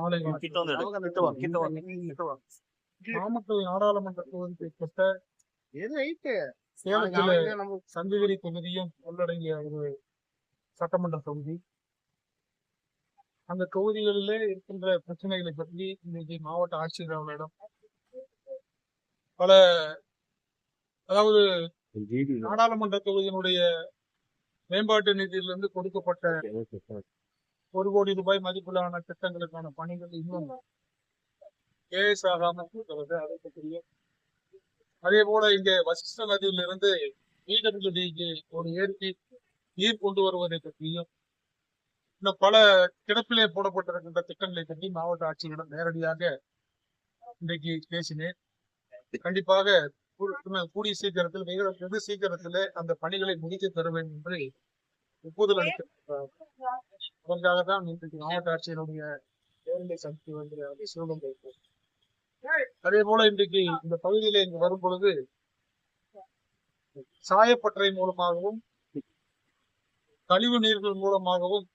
மாலை நாமக்கல் நாடாளுமன்ற தொகுதிக்குட்பட்ட சேலத்தில சங்ககிரி தொகுதியும் உள்ளடங்கிய ஒரு சட்டமன்ற தொகுதி. அந்த தொகுதிகளிலே இருக்கின்ற பிரச்சனைகளை பற்றி இன்னைக்கு மாவட்ட ஆட்சியர் அவர்களிடம் பல அதாவது நாடாளுமன்ற தொகுதியினுடைய மேம்பாட்டு நிதியிலிருந்து கொடுக்கப்பட்ட ஒரு கோடி ரூபாய் மதிப்பிலான திட்டங்களுக்கான பணிகள் இன்னும் கேஎஸ் ஆகாமல் இருக்கிறது. அதை பற்றிய அதே போல இங்கே வசிஷ்ட நதியிலிருந்து பிடபிள்யூடிக்கு ஒரு ஏற்றி நீர் கொண்டு வருவதை பற்றியும் இன்னும் பல கிடப்பிலே போடப்பட்டிருக்கின்ற திட்டங்களை பற்றி மாவட்ட ஆட்சியரிடம் நேரடியாக இன்றைக்கு பேசினேன். கண்டிப்பாக கூடிய சீக்கிரத்தில் மிக வெகு சீக்கிரத்திலே அந்த பணிகளை முடித்து தருவேன் என்று ஒப்புதல் அளித்திருக்கிறார் அதற்காக தான் இன்றைக்கு மாவட்ட ஆட்சியருடைய நேரடி சக்தி வந்து சிவகம் வைப்போம் அதே போல இன்றைக்கு இந்த பகுதியில இங்கு வரும் பொழுது சாயப்பட்டறை மூலமாகவும் கழிவு நீர்கள் மூலமாகவும்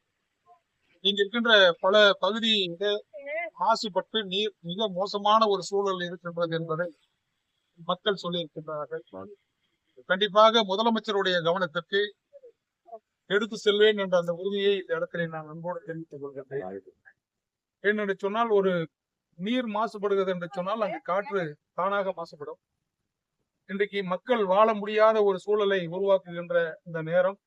இங்க இருக்கின்ற பல பகுதியில மாசுபட்டு நீர் மிக மோசமான ஒரு சூழல் இருக்கின்றது என்பதை மக்கள் சொல்லியிருக்கின்றார்கள். கண்டிப்பாக முதலமைச்சருடைய கவனத்திற்கு எடுத்து செல்வேன் என்ற அந்த உறுதியை இந்த இடத்திலே நான் அன்போடு தெரிவித்துக் கொள்கிறேன் ஏனென்று சொன்னால் ஒரு நீர் மாசுபடுகிறது என்று சொன்னால் அங்கு காற்று தானாக மாசுபடும். இன்றைக்கு மக்கள் வாழ முடியாத ஒரு சூழலை உருவாக்குகின்ற இந்த நேரம்.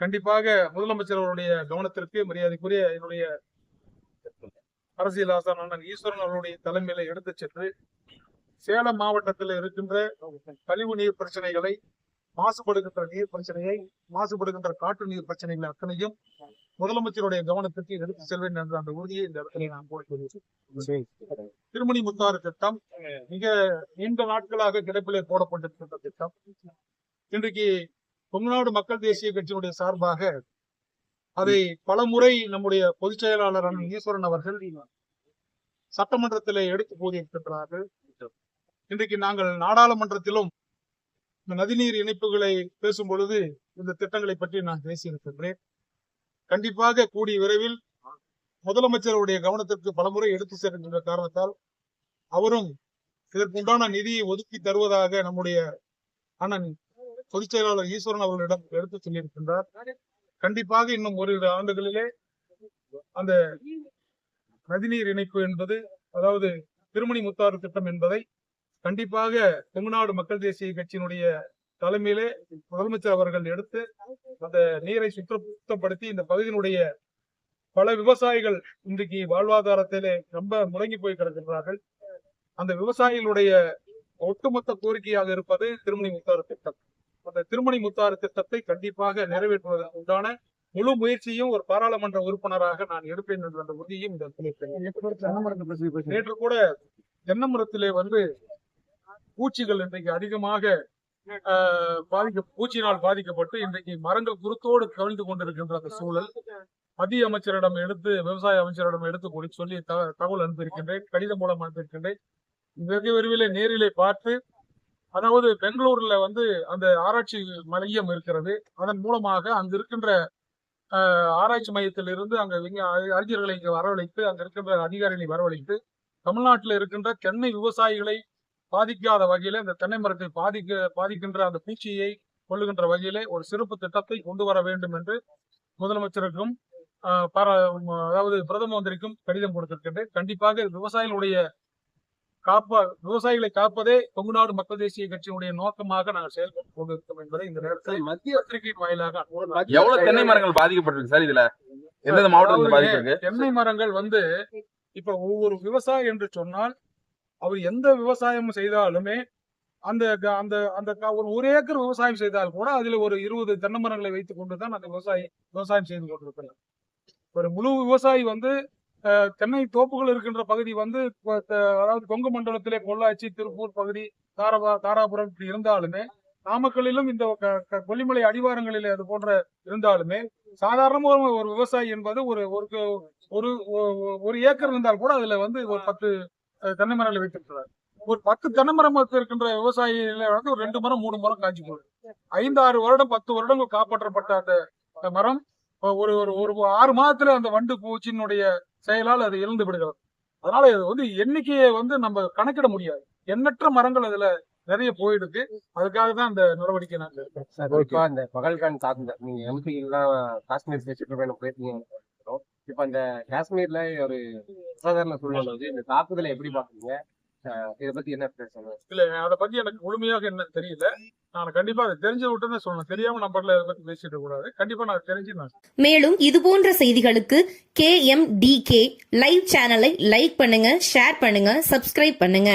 கண்டிப்பாக முதலமைச்சர் அவருடைய கவனத்திற்கு மரியாதைக்குரிய என்னுடைய அரசியல் ஆசான ஈஸ்வரன் அவருடைய தலைமையில எடுத்து சென்று சேலம் மாவட்டத்தில் இருக்கின்ற கழிவு நீர் பிரச்சனைகளை மாசுபடுகின்ற நீர் பிரச்சனையை மாசுபடுகின்ற காற்று நீர் பிரச்சனைகள் அத்தனையும் முதலமைச்சருடைய கவனத்திற்கு எடுத்து செல்வேன் என்ற அந்த உறுதியை இந்த இடத்துல நான் போடுகிறேன் திருமணி முத்தாறு திட்டம் மிக நீண்ட நாட்களாக கிடப்பிலே போடப்பட்டிருக்கின்ற திட்டம். இன்றைக்கு தமிழ்நாடு மக்கள் தேசிய கட்சியினுடைய சார்பாக அதை பலமுறை நம்முடைய பொதுச் செயலாளர் ஈஸ்வரன் அவர்கள் சட்டமன்றத்திலே எடுத்து கூறியிருக்கின்றார்கள். இன்றைக்கு நாங்கள் நாடாளுமன்றத்திலும் இந்த நதிநீர் இணைப்புகளை பேசும் பொழுது இந்த திட்டங்களை பற்றி நான் பேசியிருக்கின்றேன். கண்டிப்பாக கூடிய விரைவில் முதலமைச்சருடைய கவனத்திற்கு பலமுறை எடுத்து செல்கின்ற காரணத்தால் அவரும் இதற்குண்டான நிதியை ஒதுக்கி தருவதாக நம்முடைய அண்ணன் பொதுச் செயலாளர் ஈஸ்வரன் அவர்களிடம் எடுத்து சொல்லியிருக்கின்றார். கண்டிப்பாக இன்னும் ஒரு ஆண்டுகளிலே அந்த நதிநீர் இணைப்பு என்பது அதாவது திருமணி முத்தாறு திட்டம் என்பதை கண்டிப்பாக தமிழ்நாடு மக்கள் தேசிய கட்சியினுடைய தலைமையிலே முதலமைச்சர் அவர்கள் எடுத்து அந்த நீரை சுத்த சுத்தப்படுத்தி இந்த பகுதியினுடைய பல விவசாயிகள் இன்றைக்கு வாழ்வாதாரத்திலே ரொம்ப முடங்கி போய் கிடக்கின்றார்கள். அந்த விவசாயிகளுடைய ஒட்டுமொத்த கோரிக்கையாக இருப்பது திருமணி முத்தாறு திட்டம். அந்த திருமணி முத்தாறு திட்டத்தை கண்டிப்பாக நிறைவேற்றுவதற்கு உண்டான முழு முயற்சியும் ஒரு பாராளுமன்ற உறுப்பினராக நான் எடுப்பேன் என்ற உறுதியும் இந்த நேற்று கூட தென்னமரத்திலே வந்து பூச்சிகள் இன்றைக்கு அதிகமாக பாதிக்க பூச்சியினால் பாதிக்கப்பட்டு இன்றைக்கு மரங்கள் குருத்தோடு கவிழ்ந்து கொண்டிருக்கின்ற அந்த சூழல். மத்திய அமைச்சரிடம் எடுத்து விவசாய அமைச்சரிடம் எடுத்து கூறி சொல்லி தகவல் அனுப்பியிருக்கின்றேன் கடிதம் மூலம் அனுப்பியிருக்கின்றேன். வெகு விரைவிலே நேரிலே பார்த்து அதாவது பெங்களூர்ல வந்து அந்த ஆராய்ச்சி மையம் இருக்கிறது. அதன் மூலமாக அங்கு இருக்கின்ற ஆராய்ச்சி மையத்தில் இருந்து அங்க அறிஞர்களை இங்கு வரவழைத்து அங்க இருக்கின்ற அதிகாரிகளை வரவழைத்து தமிழ்நாட்டில் இருக்கின்ற தென்னை விவசாயிகளை பாதிக்காத வகையில இந்த தென்னை மரத்தை பாதிக்க பாதிக்கின்ற அந்த பூச்சியை கொள்ளுகின்ற வகையிலே ஒரு சிறப்பு திட்டத்தை கொண்டு வர வேண்டும் என்று முதலமைச்சருக்கும் அதாவது பிரதம மந்திரிக்கும் கடிதம் கொடுத்திருக்கின்றேன். கண்டிப்பாக விவசாயிகளுடைய காப்பா விவசாயிகளை காப்பதே தமிழ்நாடு மக்கள் தேசிய கட்சியினுடைய நோக்கமாக நாங்கள் செயல்பட்டு கொண்டிருக்கிறோம் என்பதை இந்த நேரத்தில் மத்திய பத்திரிகையின் வாயிலாக எவ்வளவு தென்னை மரங்கள் பாதிக்கப்பட்டிருக்கு சார் இதுல? எந்தெந்த மாவட்டத்தில் தென்னை மரங்கள் வந்து இப்ப ஒவ்வொரு விவசாயி என்று சொன்னால் அவர் எந்த விவசாயம் செய்தாலுமே அந்த க- அந்த அந்த க- ஒரு ஒரு ஏக்கர் விவசாயம் செய்தால் கூட அதுல ஒரு இருபது தென்னை மரங்களை வைத்துக் கொண்டுதான் அந்த விவசாயி விவசாயம் செய்து கொண்டிருக்கிறார். ஒரு முழு விவசாயி வந்து தென்னை தோப்புகள் இருக்கின்ற பகுதி வந்து அதாவது கொங்கு மண்டலத்திலே பொள்ளாச்சி திருப்பூர் பகுதி தாராபா தாராபுரம் இப்படி இருந்தாலுமே நாமக்கல்லிலும் இந்த க- க- கொல்லிமலை அடிவாரங்களிலே அது போன்ற இருந்தாலுமே சாதாரணமாக ஒரு விவசாயி என்பது ஒரு ஒரு ஒரு ஏக்கர் இருந்தால் கூட அதுல வந்து ஒரு பத்து தென்னை மரங்களை வைத்திருக்கிறார் ஒரு பத்து தென்னை மரம் இருக்கின்ற விவசாயில வந்து ஒரு ரெண்டு மரம் மூணு மரம் காஞ்சி போகுது. ஐந்து ஆறு வருடம் பத்து வருடங்கள் காப்பாற்றப்பட்ட அந்த அந்த மரம் ஒரு ஒரு ஒரு ஆறு மாதத்துல அந்த வண்டு பூச்சியினுடைய செயலால் அது இழந்து விடுகிறது. அதனால இது வந்து எண்ணிக்கையை வந்து நம்ம கணக்கிட முடியாது. எண்ணற்ற மரங்கள் அதுல நிறைய போயிடுது. அதுக்காக தான் அந்த நடவடிக்கை நாங்கள் எடுக்கிறோம். இப்போ பகல்கான் தாக்குதல் நீங்க எம்பி எல்லாம் காஷ்மீர் சுற்றுப்பயணம் போயிருக்கீங்க. இப்போ அந்த காஷ்மீர்ல ஒரு அசாதாரண சூழ்நிலை வந்து இந்த தாக்குதலை எப்படி பாக்குறீங்க இதை பத்தி என்ன பேசுங்க இல்ல அதை பத்தி எனக்கு முழுமையாக என்ன தெரியல. நான் கண்டிப்பா அதை தெரிஞ்ச விட்டு தான் சொல்லணும். தெரியாம நம்பர்ல இதை பத்தி பேசிட்டு கூடாது. கண்டிப்பா நான் தெரிஞ்சு நான் மேலும் இதுபோன்ற செய்திகளுக்கு K M D K live சேனலை லைக் பண்ணுங்க ஷேர் பண்ணுங்க சப்ஸ்கிரைப் பண்ணுங்க.